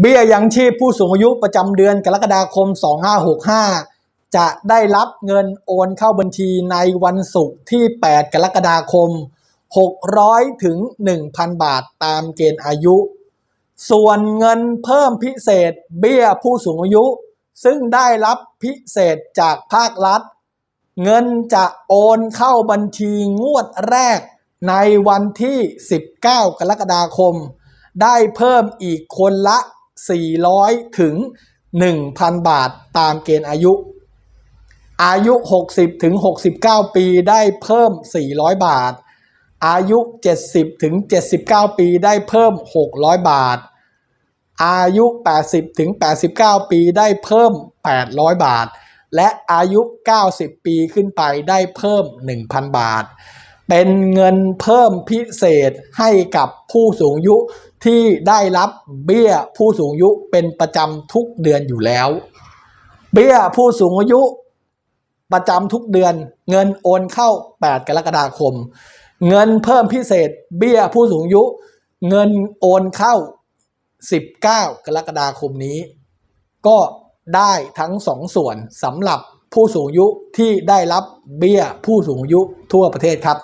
เบี้ยยังชีพผู้สูงอายุประจำเดือนกรกฎาคม 2565 จะได้รับเงินโอนเข้าบัญชีในวันศุกร์ที่ 8 กรกฎาคม 600 ถึง 1,000 บาทตามเกณฑ์อายุ ส่วนเงินเพิ่มพิเศษเบี้ยผู้สูงอายุ ซึ่งได้รับพิเศษจากภาครัฐ เงินจะโอนเข้าบัญชีงวดแรกในวันที่ 19 กรกฎาคม ได้เพิ่มอีกคนละ 400 ถึง 1,000 บาทตามเกณฑ์อายุ อายุ 60 ถึง 69 ปีได้เพิ่ม 400 บาท อายุ 70 ถึง 79 ปีได้เพิ่ม 600 บาท อายุ 80 ถึง 89 ปีได้เพิ่ม 800 บาท และอายุ 90 ปีขึ้นไปได้เพิ่ม 1,000 บาทเป็นเงินเพิ่มพิเศษให้กับผู้สูงอายุ ที่ได้รับเบี้ยผู้สูงอายุเป็นประจำทุกเดือนอยู่แล้ว เบี้ยผู้สูงอายุประจำทุกเดือน เงินโอนเข้า 8 กรกฎาคม เงินเพิ่มพิเศษ เบี้ยผู้สูงอายุ เงินโอนเข้า 19 กรกฎาคมนี้ ก็ได้ทั้งสองส่วนสำหรับผู้สูงอายุที่ได้รับเบี้ยผู้สูงอายุทั่วประเทศครับ